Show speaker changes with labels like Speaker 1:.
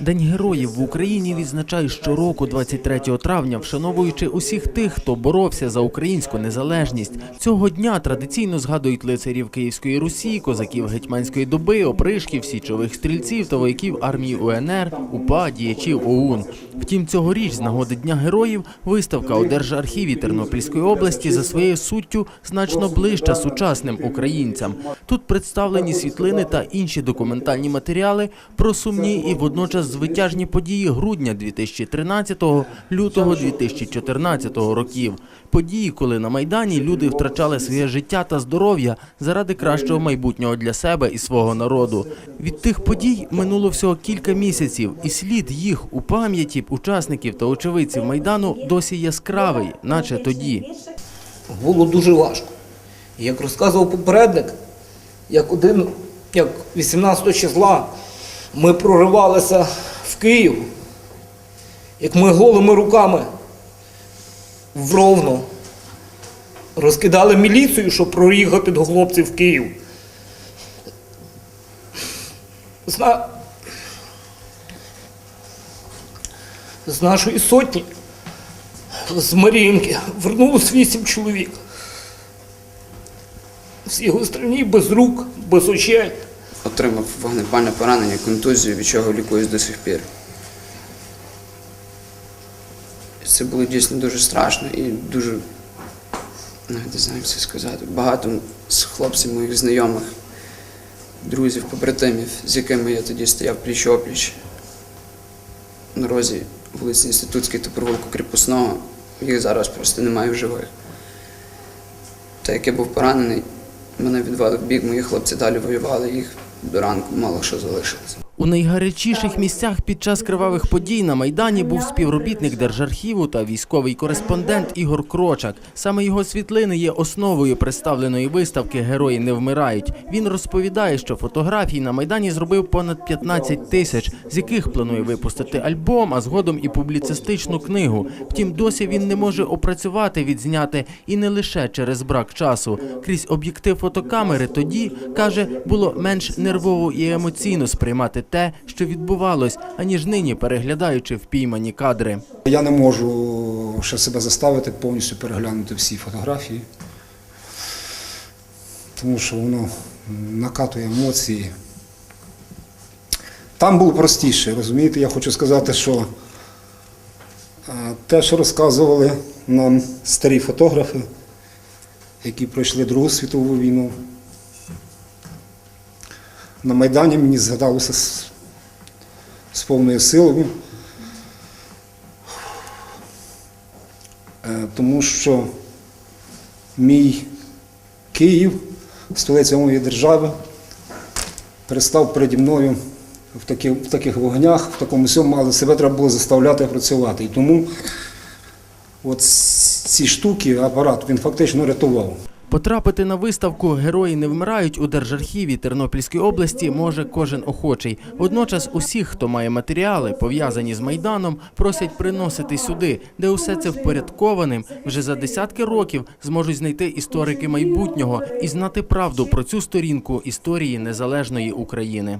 Speaker 1: День героїв в Україні відзначають щороку, 23 травня, вшановуючи усіх тих, хто боровся за українську незалежність. Цього дня традиційно згадують лицарів Київської Русі, козаків гетьманської доби, опришків, січових стрільців та вояків армії УНР, УПА, діячів ОУН. Втім, цьогоріч з нагоди Дня героїв виставка у Держархіві Тернопільської області за своєю суттю значно ближча сучасним українцям. Тут представлені світлини та інші документальні матеріали про сумні і водночас звитяжні події грудня 2013 лютого 2014 років. Події, коли на майдані люди втрачали своє життя та здоров'я заради кращого майбутнього для себе і свого народу. Від тих подій минуло всього кілька місяців, і слід їх у пам'яті учасників та очевидців майдану досі яскравий, наче тоді.
Speaker 2: було дуже важко. Як розказував попередник, як один, як 18 числа ми проривалися в Київ, як ми голими руками в Ровно розкидали міліцію, щоб проїхати до хлопців в Київ. Зна... З нашої сотні, з Маріїнки, вернулось вісім чоловік. Всі гострині без рук, без очей.
Speaker 3: Отримав вогнепальне поранення, контузію, від чого лікуюсь до сих пір. Це було дійсно дуже страшно і дуже, не знаю, як це сказати. Багато з хлопців моїх знайомих, друзів, побратимів, з якими я тоді стояв пліч опліч на розі вулиці Інститутської та провулку Кріпосного. Їх зараз просто немає в живих. Та як я був поранений, мене відвели в бік, мої хлопці далі воювали, їх до ранку мало що залишилося.
Speaker 1: У найгарячіших місцях під час кривавих подій на майдані був співробітник Держархіву та військовий кореспондент Ігор Крочак. Саме його світлини є основою представленої виставки Герої не вмирають. Він розповідає, що фотографій на майдані зробив понад 15 тисяч, з яких планує випустити альбом, а згодом і публіцистичну книгу. Втім, досі він не може опрацювати відзняти і не лише через брак часу. Крізь об'єктив фотокамери тоді каже, було менш нервово і емоційно сприймати те, що відбувалось, аніж нині переглядаючи впіймані кадри.
Speaker 4: Я не можу ще себе заставити повністю переглянути всі фотографії, тому що воно накатує емоції. Там було простіше, розумієте, я хочу сказати, що е, те, що розказували нам старі фотографи, які пройшли Другу світову війну, на Майдані мені згадалося з, з повною силою. Е, тому що мій Київ, столиця моєї держави, перестав переді мною в таких, в таких вогнях, в такому всьому, але себе треба було заставляти працювати. І тому от ці штуки, апарат, він фактично рятував.
Speaker 1: Потрапити на виставку Герої не вмирають у Держархіві Тернопільської області може кожен охочий. Водночас усіх, хто має матеріали, пов'язані з майданом, просять приносити сюди, де усе це впорядкованим вже за десятки років зможуть знайти історики майбутнього і знати правду про цю сторінку історії незалежної України.